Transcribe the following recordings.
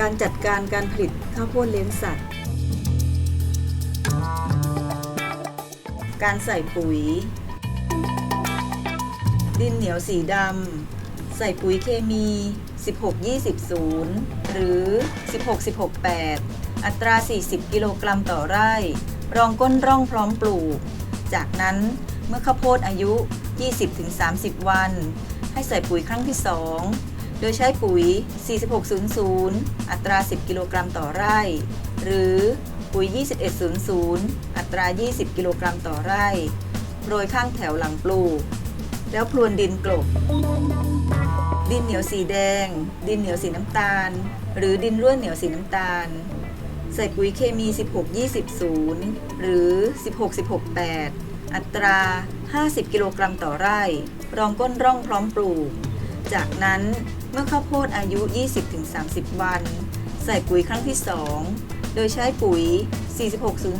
การจัดการการผลิตข้าวโพดเลี้ยงสัตว์ การใส่ปุ๋ย ดินเหนียวสีดำ ใส่ปุ๋ยเคมี 16 20 0 หรือ 16 16 8 อัตรา 40 กิโลกรัมต่อไร่ รองก้นร่องพร้อมปลูก จากนั้นเมื่อข้าวโพดอายุ 20-30 วัน ให้ใส่ปุ๋ยครั้งที่ 2 โดยใช้ปุ๋ย 4600 อัตรา 10 กิโลกรัมต่อไร่ หรือปุ๋ย 2100 อัตรา 20 กิโลกรัมต่อไร่ โรยข้างแถวหลังปลูก แล้วพรวนดินกลบ ดินเหนียวสีแดง ดินเหนียวสีน้ำตาล หรือดินร่วนเหนียวสีน้ำตาล ใส่ปุ๋ยเคมี 16 20 0 หรือ 16 16 8 อัตรา 50 กิโลกรัมต่อไร่ รองก้นร่องพร้อมปลูก จากนั้นเมื่อข้าวโพดอายุ 20-30 วัน ใส่ปุ๋ยครั้งที่ 2 โดยใช้ปุ๋ย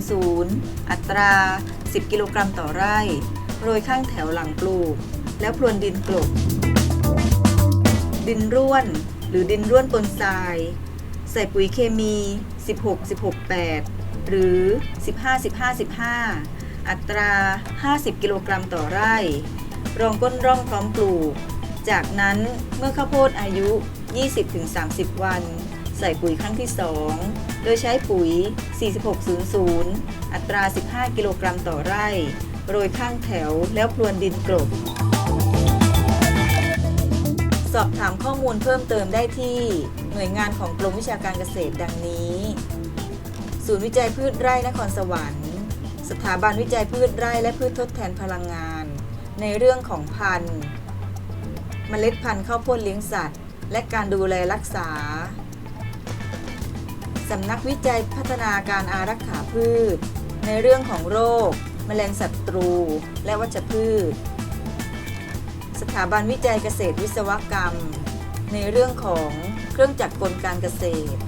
4600 อัตรา 10 กิโลกรัมต่อไร่ โรยข้างแถวหลังปลูก แล้วพรวนดินกลบ ดินร่วน หรือดินร่วนปนทราย ใส่ปุ๋ยเคมี 16 16 8 หรือ 15 15 15 อัตรา 50 กิโลกรัมต่อไร่ รองก้นร่องพร้อมปลูก จากนั้นเมื่อข้าวโพดอายุ 20-30 วัน ใส่ปุ๋ยครั้งที่ 2 โดยใช้ปุ๋ย 4600 อัตรา 15 กิโลกรัมต่อไร่ โรยข้างแถวแล้วพรวนดินกลบ สอบถามข้อมูลเพิ่มเติมได้ที่ หน่วยงานของกรมวิชาการเกษตรดังนี้ ศูนย์วิจัยพืชไร่นครสวรรค์ สถาบันวิจัยพืชไร่และพืชทดแทนพลังงาน ในเรื่องของพันธุ์ มล็ดพันธุ์ข้าวโพดเลี้ยงสัตว์ และการดูแลรักษา สำนักวิจัยพัฒนาการอารักขาพืช ในเรื่องของโรค แมลงศัตรู และวัชพืช สถาบันวิจัยเกษตรวิศวกรรม ในเรื่องของเครื่องจักรกลการเกษตร